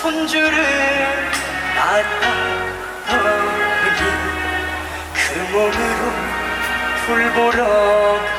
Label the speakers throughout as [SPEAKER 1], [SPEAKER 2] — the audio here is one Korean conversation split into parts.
[SPEAKER 1] 손주를 낳았더니 그 몸으로 풀 보러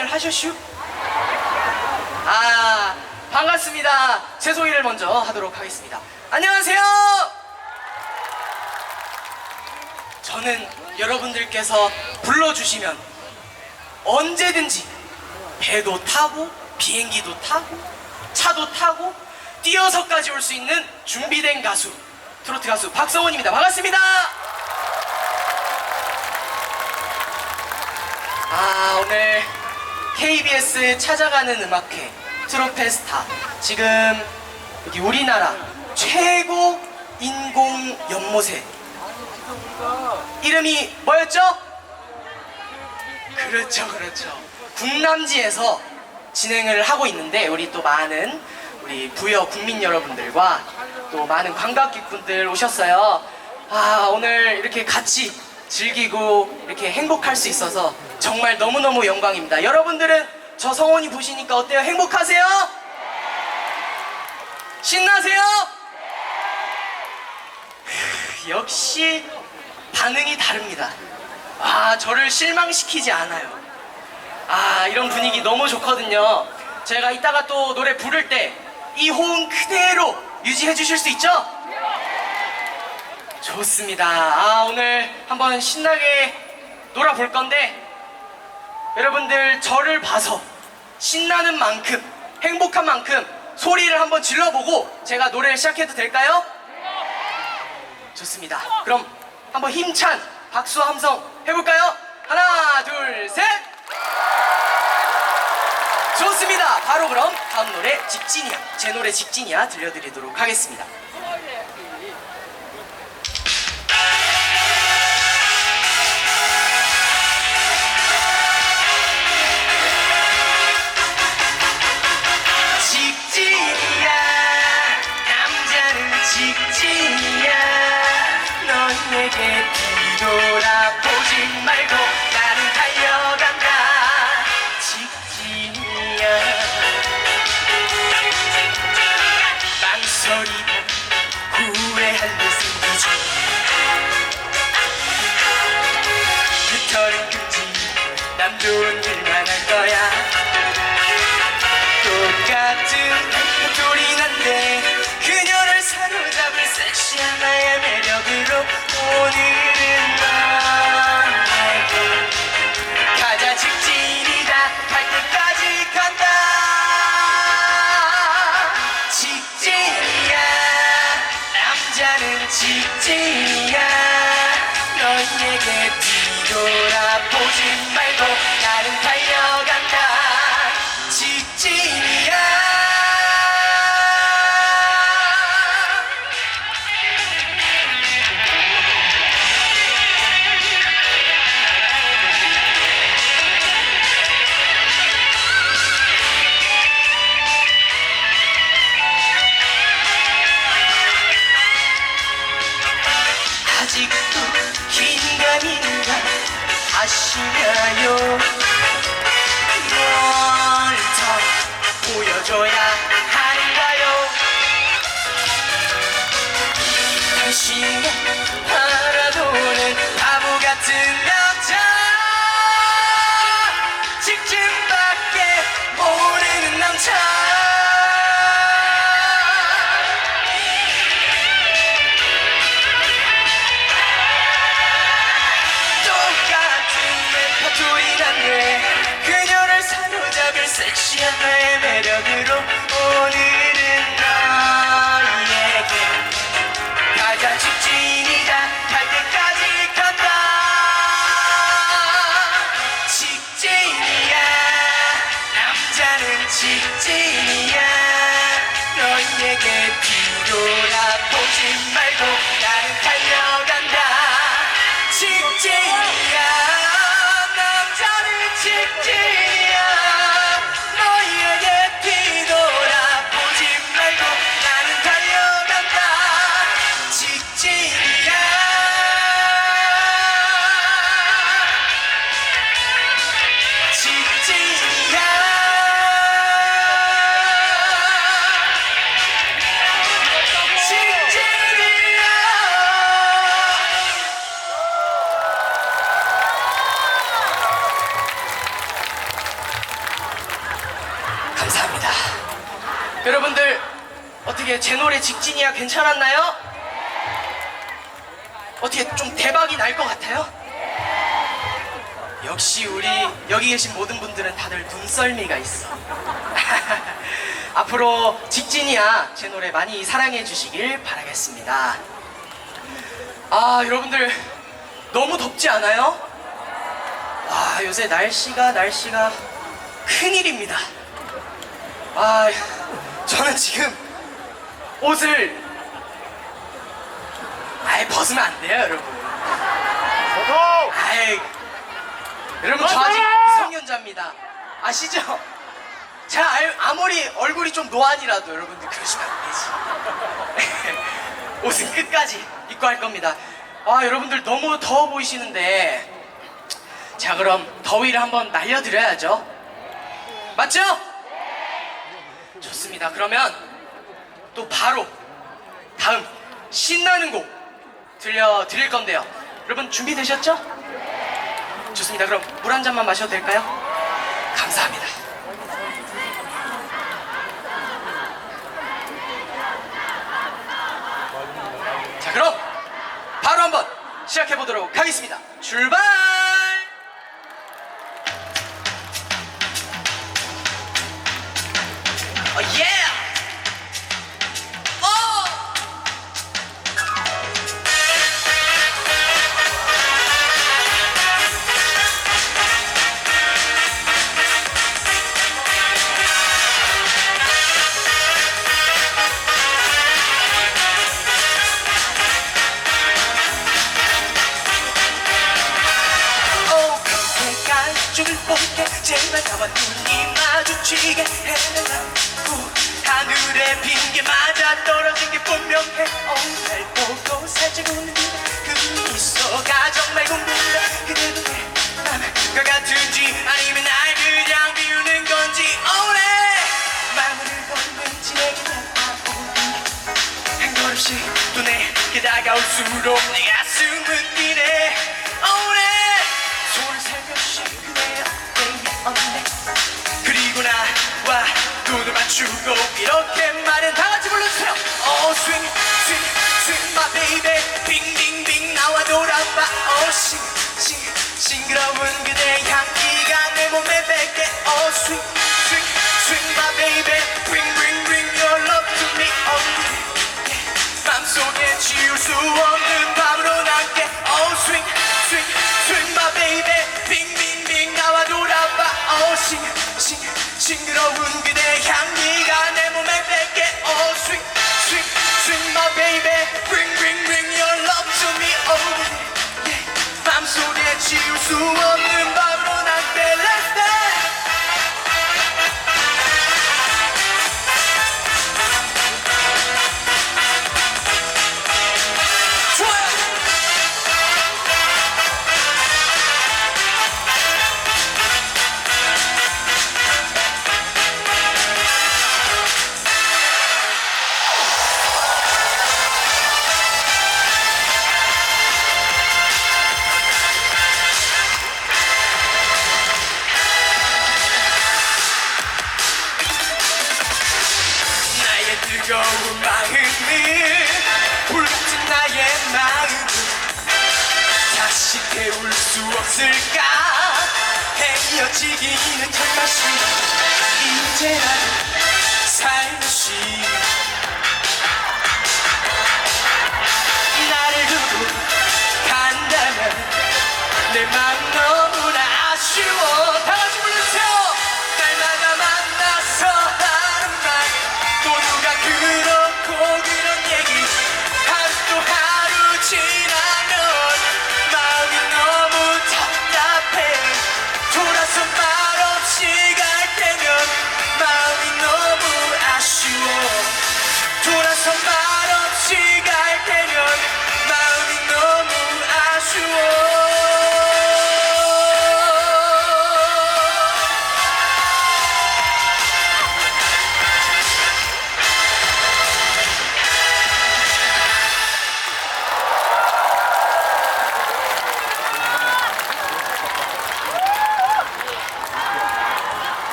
[SPEAKER 1] 식사들 하셨슈? 아 반갑습니다. 제 소개를 먼저 하도록 하겠습니다. 안녕하세요! 저는 여러분들께서 불러주시면 언제든지 배도 타고 비행기도 타고 차도 타고 뛰어서까지 올 수 있는 준비된 가수 트로트 가수 박성원입니다. 반갑습니다! 아 오늘 KBS 찾아가는 음악회 트로페스타. 지금 여기 우리나라 최고 인공 연못에. 이름이 뭐였죠? 그렇죠 그렇죠. 국남지에서 진행을 하고 있는데 우리 또 많은 우리 부여 국민 여러분들과 또 많은 관광객분들 오셨어요. 아 오늘 이렇게 같이 즐기고 이렇게 행복할 수 있어서 정말 너무너무 영광입니다 여러분들은 저 성원이 보시니까 어때요? 행복하세요? 신나세요? 역시 반응이 다릅니다. 아, 저를 실망시키지 않아요. 아, 이런 분위기 너무 좋거든요. 제가 이따가 또 노래 부를 때 이 호응 그대로 유지해 주실 수 있죠? 좋습니다. 아, 오늘 한번 신나게 놀아볼 건데, 여러분들 저를 봐서 신나는 만큼, 행복한 만큼 소리를 한번 질러보고 제가 노래를 시작해도 될까요? 좋습니다. 그럼 한번 힘찬 박수 함성 해볼까요? 하나, 둘, 셋! 좋습니다. 바로 그럼 다음 노래 직진이야. 제 노래 직진이야 들려드리도록 하겠습니다. 직진이야. 너에게 뒤돌아보지 말고 나는 달려간다 너에게 뒤돌아보지 말 여러분들 어떻게 제 노래 직진이야 괜찮았나요? 어떻게 좀 대박이 날 것 같아요? 역시 우리 여기 계신 모든 분들은 다들 눈썰미가 있어. 앞으로 직진이야 제 노래 많이 사랑해 주시길 바라겠습니다. 아 여러분들 너무 덥지 않아요? 와 요새 날씨가 날씨가 큰일입니다. 아, 저는 지금 옷을 아예 벗으면 안 돼요, 여러분. 아이, 여러분 저 아직 미성년자입니다. 아시죠? 제가 알- 아무리 얼굴이 좀 노안이라도 여러분들 그러시면 안 되지. 옷은 끝까지 입고 할 겁니다. 아, 여러분들 너무 더워 보이시는데 자, 그럼 더위를 한번 날려드려야죠. 맞죠? 좋습니다. 그러면 또 바로 다음 신나는 곡 들려드릴 건데요. 여러분 준비되셨죠? 좋습니다. 그럼 물 한 잔만 마셔도 될까요? 감사합니다. 자, 그럼 바로 한번 시작해 보도록 하겠습니다. 출발! 제발 나와 눈이 마주치게 해내라. 우, 하늘에 빈 게 맞아 떨어진 게 분명해. 오, 날 보고 살짝 웃는 그 미소가 정말 궁금해. 그대도 내맘과 같은지 아니면 날 그냥 비우는 건지. 오래! 마음을 걷는지 내게 다가오는 한 걸음씩 또 내게 다가올수록 내가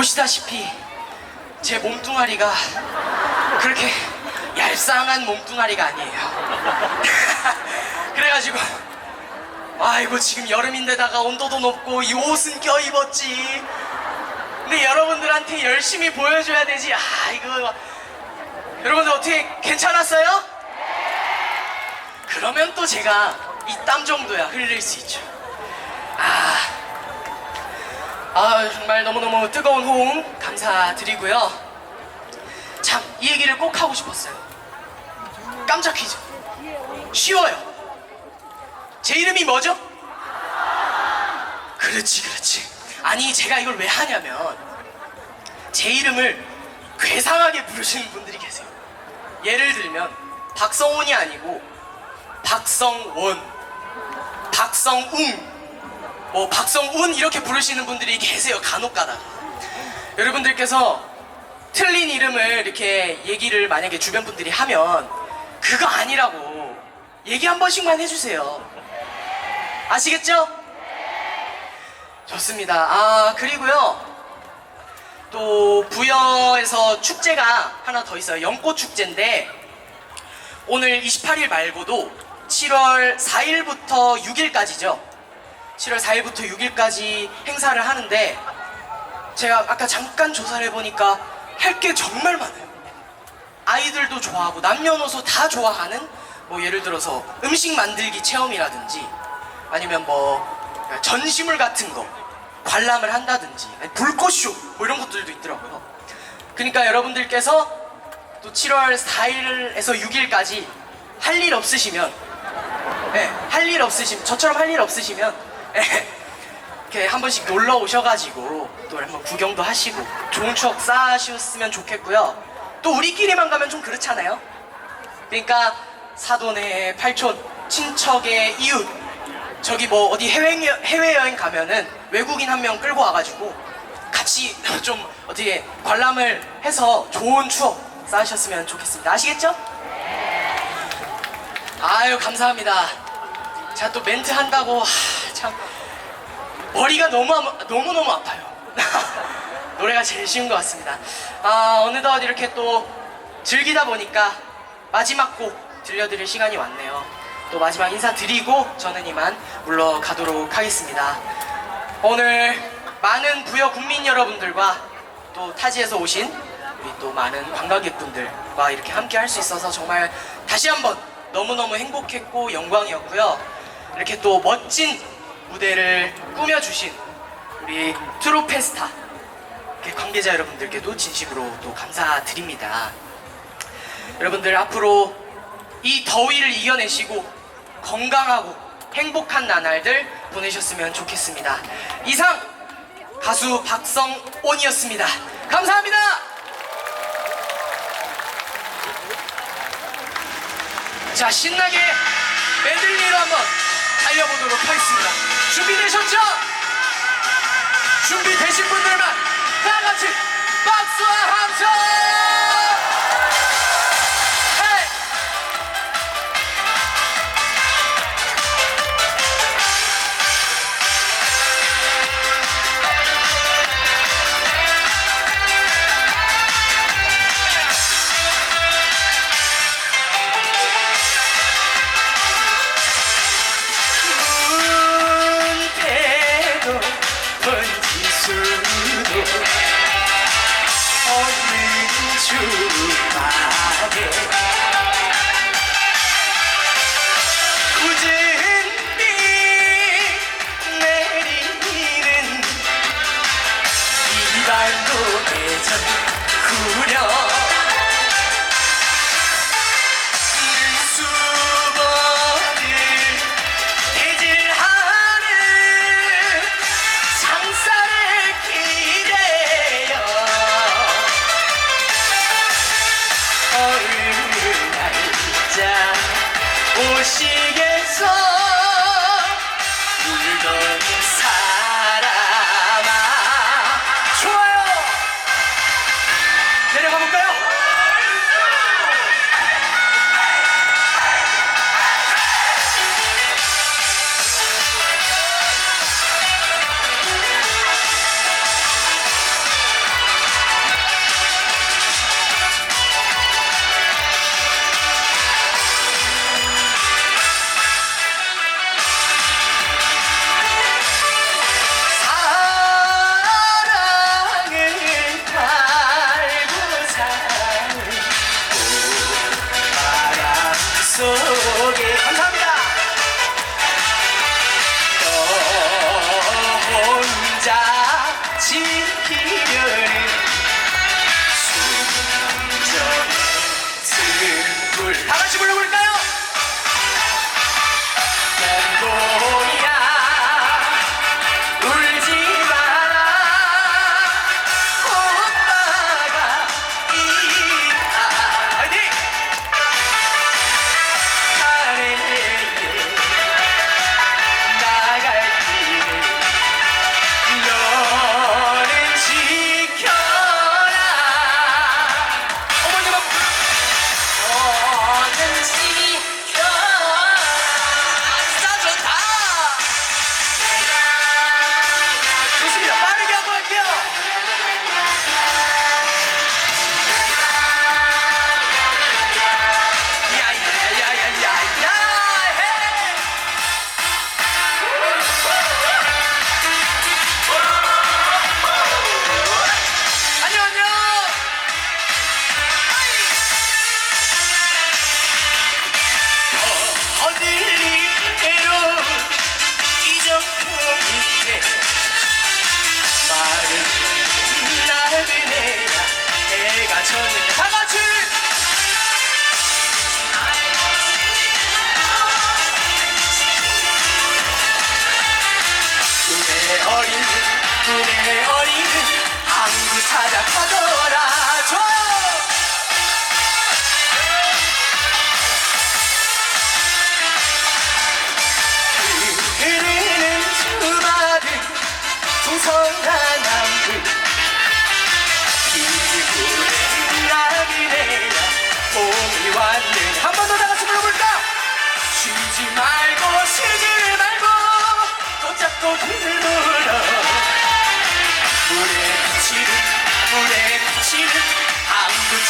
[SPEAKER 1] 보시다시피 제 몸뚱아리가 그렇게 얄쌍한 몸뚱아리가 아니에요. 그래가지고 아이고 지금 여름인데다가 온도도 높고 이 옷은 껴입었지. 근데 여러분들한테 열심히 보여줘야 되지. 아 이거 여러분들 어떻게 괜찮았어요? 그러면 또 제가 이 땀 정도야 흘릴 수 있죠. 아, 아 정말 너무너무 뜨거운 호응 감사드리고요. 참, 이 얘기를 꼭 하고 싶었어요. 깜짝 퀴즈. 쉬워요. 제 이름이 뭐죠? 그렇지, 그렇지. 아니, 제가 이걸 왜 하냐면, 제 이름을 괴상하게 부르시는 분들이 계세요. 예를 들면, 박성훈이 아니고, 박성원, 박성웅, 뭐 박성운 이렇게 부르시는 분들이 계세요 간혹 가다가 여러분들께서 틀린 이름을 이렇게 얘기를 만약에 주변 분들이 하면 그거 아니라고 얘기 한 번씩만 해주세요 아시겠죠? 좋습니다 아 그리고요 또 부여에서 축제가 하나 더 있어요. 연꽃 축제인데 오늘 28일 말고도 7월 4일부터 6일까지죠. 7월 4일부터 6일까지 행사를 하는데 제가 아까 잠깐 조사를 해보니까 할 게 정말 많아요. 아이들도 좋아하고 남녀노소 다 좋아하는 뭐 예를 들어서 음식 만들기 체험이라든지 아니면 뭐 전시물 같은 거 관람을 한다든지 불꽃쇼 뭐 이런 것들도 있더라고요. 그러니까 여러분들께서 또 7월 4일에서 6일까지 할 일 없으시면 네, 할 일 없으시면 저처럼 할 일 없으시면 네, 이렇게 한 번씩 놀러 오셔가지고 또 한번 구경도 하시고 좋은 추억 쌓으셨으면 좋겠고요. 또 우리끼리만 가면 좀 그렇잖아요. 그러니까 사돈의 팔촌, 친척의 이웃, 저기 뭐 어디 해외 해외 여행 가면은 외국인 한 명 끌고 와가지고 같이 좀 어떻게 관람을 해서 좋은 추억 쌓으셨으면 좋겠습니다. 아시겠죠? 아유 감사합니다. 제가 또 멘트 한다고 하, 참 머리가 너무 너무 너무 아파요. 노래가 제일 쉬운 것 같습니다. 아 어느덧 이렇게 또 즐기다 보니까 마지막 곡 들려드릴 시간이 왔네요. 또 마지막 인사 드리고 저는 이만 물러가도록 하겠습니다. 오늘 많은 부여 국민 여러분들과 또 타지에서 오신 우리 또 많은 관광객분들과 이렇게 함께 할 수 있어서 정말 다시 한번 너무너무 행복했고 영광이었고요. 이렇게 또 멋진 무대를 꾸며주신 우리 트로페스타 관계자 여러분들께도 진심으로 또 감사드립니다. 여러분들 앞으로 이 더위를 이겨내시고 건강하고 행복한 나날들 보내셨으면 좋겠습니다. 이상 가수 박성온이었습니다. 감사합니다. 자 신나게 메들리로 한번 달려보도록 하겠습니다. 준비되셨죠? 준비되신 분들만 다 같이 박수와 함성!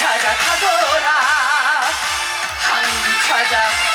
[SPEAKER 1] 찾아 가거라. 항구 찾아